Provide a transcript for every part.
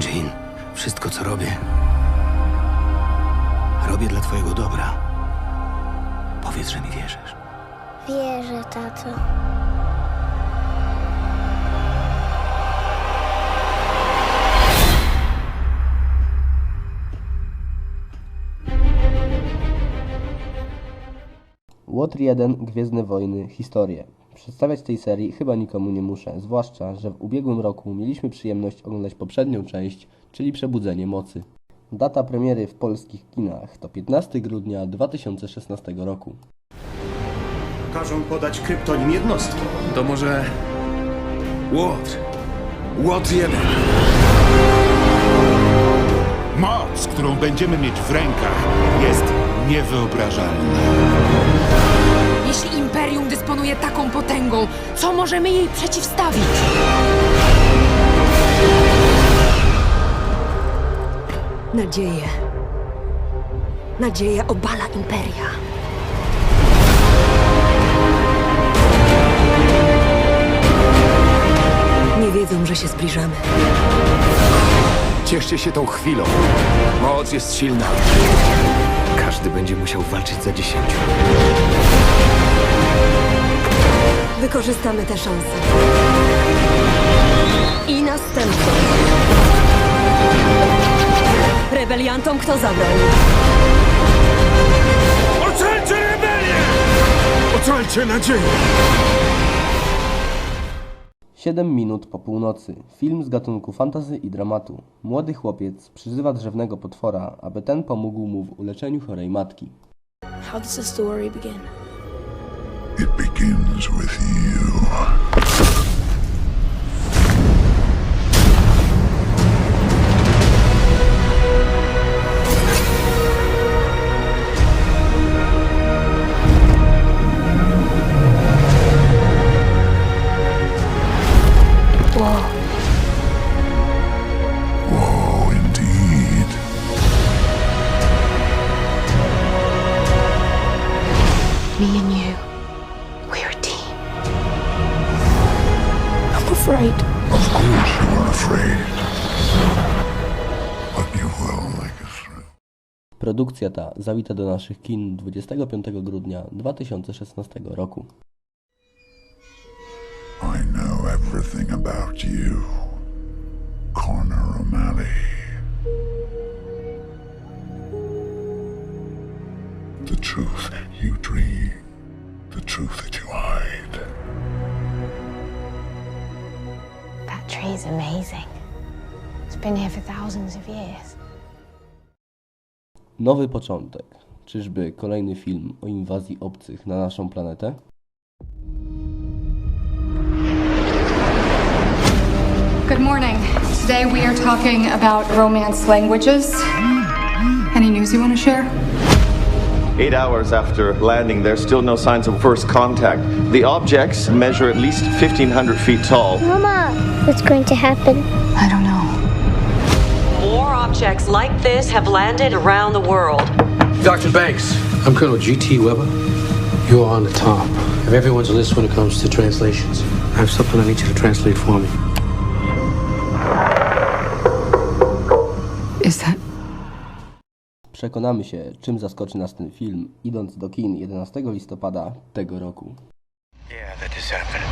Jean, wszystko co robię, robię dla twojego dobra. Powiedz, że mi wierzysz. Wierzę, tato. Łotr 1 Gwiezdne Wojny Historie. Przedstawiać tej serii chyba nikomu nie muszę, zwłaszcza, że w ubiegłym roku mieliśmy przyjemność oglądać poprzednią część, czyli Przebudzenie Mocy. Data premiery w polskich kinach to 15 grudnia 2016 roku. Każą podać kryptonim jednostki. To może... Łotr. Łotr jeden. Moc, którą będziemy mieć w rękach, jest niewyobrażalna. Jeśli Imperium dysponuje taką potęgą, co możemy jej przeciwstawić? Nadzieję. Nadzieja obala imperia. Nie wiedzą, że się zbliżamy. Cieszcie się tą chwilą. Moc jest silna. Każdy będzie musiał walczyć za dziesięciu. Wykorzystamy tę szansę. I następną. Rebeliantom kto zabrał? Ocalcie rebelię! Ocalcie nadzieję! 7 minut po północy. Film z gatunku fantasy i dramatu. Młody chłopiec przyzywa drzewnego potwora, aby ten pomógł mu w uleczeniu chorej matki. How does the story begin? It begins with afraid. Of course you are afraid. But you will make it through. Produkcja ta zawita do naszych kin 25 grudnia 2016 roku. I know everything about you, tree's amazing. It's been here for thousands of years. Nowy początek. Czyżby kolejny film o inwazji obcych na naszą planetę? Good morning. Today we are talking about romance languages. Any news you want to share? Eight hours after landing, there's still no signs of first contact. The objects measure at least 1,500 feet tall. Mama, what's going to happen? I don't know. More objects like this have landed around the world. Dr. Banks, I'm Colonel G.T. Weber. You are on the top of everyone's list when it comes to translations. I have something I need you to translate for me. Is that Przekonamy się, czym zaskoczy nas ten film, idąc do kin 11 listopada tego roku. Yeah, that is happening.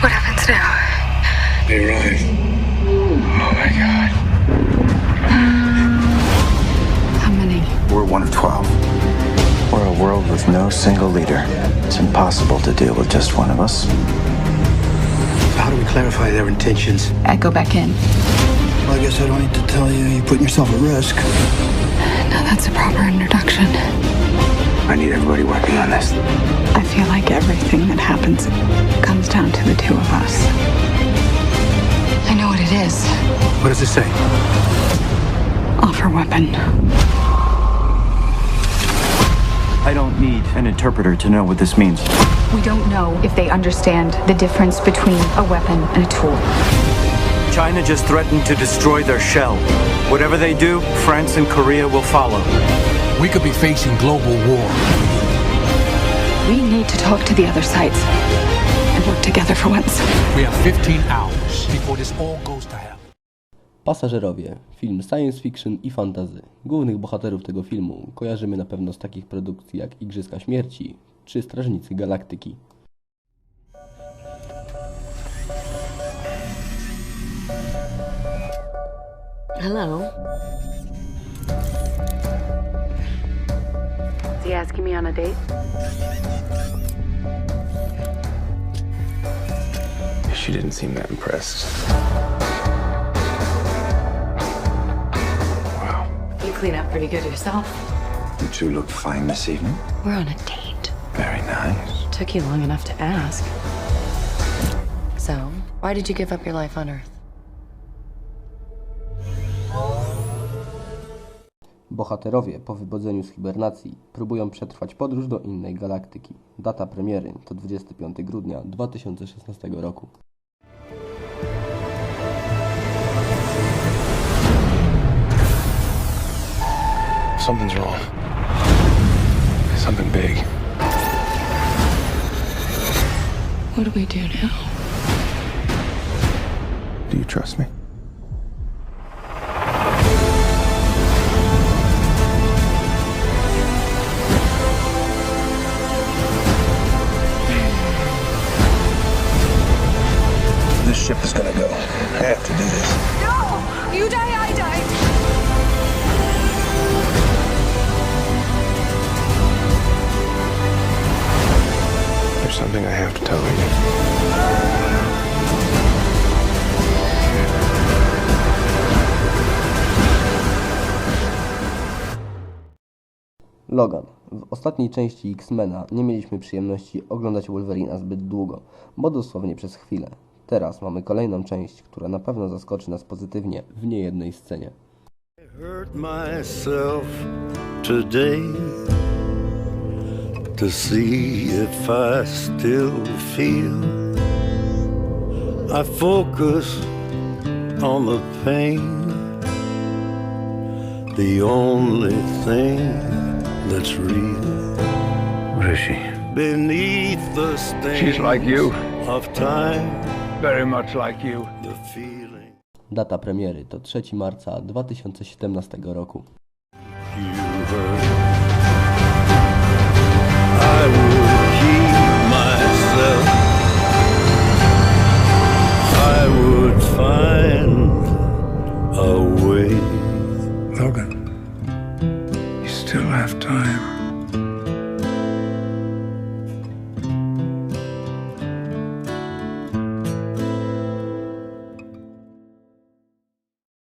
what happens now? They rise. Oh my god. How many? We're one of 12. We're a world with no single leader. It's impossible to deal with just one of us. How do we clarify their intentions? I go back in. Well, I guess I don't need to tell you you're putting yourself at risk. Now that's a proper introduction. I need everybody working on this. I feel like everything that happens comes down to the two of us. I know what it is. What does it say? Offer weapon. I don't need an interpreter to know what this means. We don't know if they understand the difference between a weapon and a tool. China just threatened to destroy their shell. Whatever they do, France and Korea will follow. We could be facing global war. We need to talk to the other sides and work together for once. We have 15 hours before this all goes to hell. Pasażerowie, film science fiction i fantasy. Głównych bohaterów tego filmu kojarzymy na pewno z takich produkcji jak Igrzyska Śmierci czy Strażnicy Galaktyki. Hello. Is he asking me on a date? She didn't seem that impressed. Wow. You clean up pretty good yourself. You two look fine this evening. We're on a date. Very nice. Took you long enough to ask. So, why did you give up your life on Earth? Bohaterowie po wybudzeniu z hibernacji próbują przetrwać podróż do innej galaktyki. Data premiery to 25 grudnia 2016 roku. Something's wrong. Something big. What do we do now? Do you trust me? No! Something I have to tell you. Logan. W ostatniej części X-Mena nie mieliśmy przyjemności oglądać Wolverina zbyt długo, bo dosłownie przez chwilę. Teraz mamy kolejną część, która na pewno zaskoczy nas pozytywnie w niejednej scenie. hurt myself today to see if I still feel. I focus on the pain, the only thing that's real. Where is she? Beneath the stain She's like you. of time, Very much like you. The feeling. Data premiery to 3 marca 2017 roku. Logan, you still have time.